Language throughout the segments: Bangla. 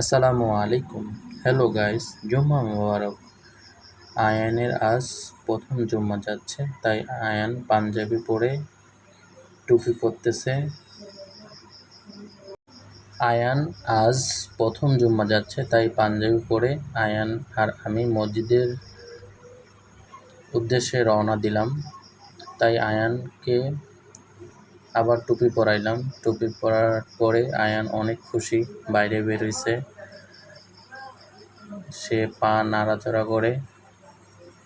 আসসালামু আলাইকুম। হ্যালো গাইস জুম্মা মোবারক। আয়ানের আজ প্রথম জুম্মা যাচ্ছে, তাই আয়ান পাঞ্জাবি পরে টুপি পরতেছে। আয়ান আজ প্রথম জুম্মা যাচ্ছে, তাই পাঞ্জাবি পরে আয়ান আর আমি মসজিদের উদ্দেশ্যে রওনা দিলাম। তাই আয়ানকে আবার টুপি পরাইলাম। টুপি পরার পরে আয়ান অনেক খুশি বাইরে বেরোইছে সে পা নাড়াচাড়া করে,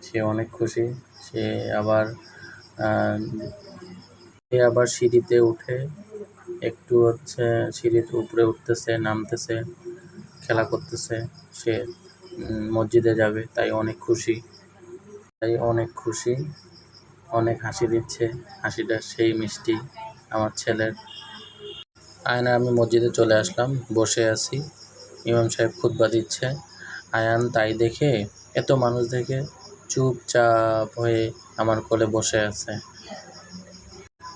সে অনেক খুশি। সে আবার সে আবার সিঁড়িতে উঠে একটু হচ্ছে সিঁড়ির উপরে উঠতেছে, নামতেছে, খেলা করতেছে। সে মসজিদে যাবে, তাই অনেক খুশি। তাই অনেক খুশি, অনেক হাসি দিচ্ছে। হাসিটা সেই মিষ্টি। আমার ছেলের আয়না আমি মসজিদে চলে আসলাম, বসে আছি। ইমাম সাহেব খুতবা দিচ্ছে। আয়ান তাই দেখে এত মানুষ দেখে চুপচাপ হয়ে আমার কোলে বসে আছে।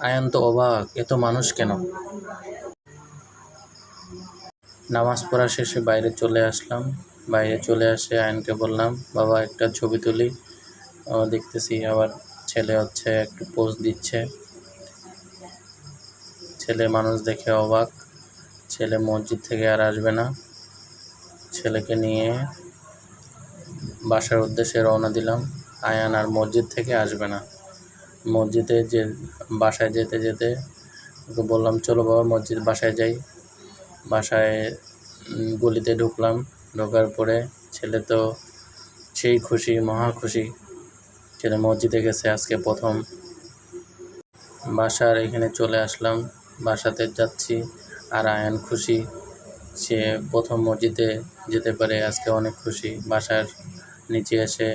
আয়ান তো অবাক, এত মানুষ কেন? নামাজ পড়া শেষে বাইরে চলে আসলাম। বাইরে চলে আসে আয়নকে বললাম, বাবা, একটা ছবি তুলি। দেখতেছি আবার ছেলে হচ্ছে, একটু পোজ দিচ্ছে। ছেলে মানুষ দেখে অবাক। ছেলে মসজিদ থেকে আর আসবে না। ছেলেকে নিয়ে বাসার উদ্দেশ্যে রওনা দিলাম। আয়ান আর মসজিদ থেকে আসবে না। মসজিদে যে, বাসায় যেতে যেতে ওকে বললাম, চলো বাবা, মসজিদ বাসায় যাই। বাসায় গলিতে ঢুকলাম। ঢোকার পরে ছেলে তো সেই খুশি, মহা খুশি। ছেলে মসজিদে গেছে, আজকে প্রথম। বাসার এখানে চলে আসলাম। বাসাতে যাচ্ছি আর আয়ান খুশি। সে প্রথম মসজিদে যেতে পারে আজকে অনেক খুশি। বাসার নিচে এসে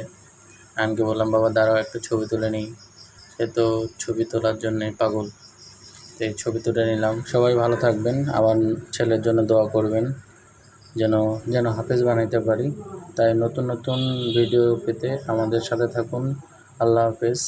আয়ানকে বললাম, বাবা, দাঁড়াও, একটা ছবি তুলে নিই। সে তো ছবি তোলার জন্যে পাগল। তো এই ছবি তুলে নিলাম। সবাই ভালো থাকবেন, আবার ছেলের জন্য দোয়া করবেন, যেন যেন হাফেজ বানাইতে পারি। তাই নতুন নতুন ভিডিও পেতে আমাদের সাথে থাকুন। আল্লাহ হাফেজ।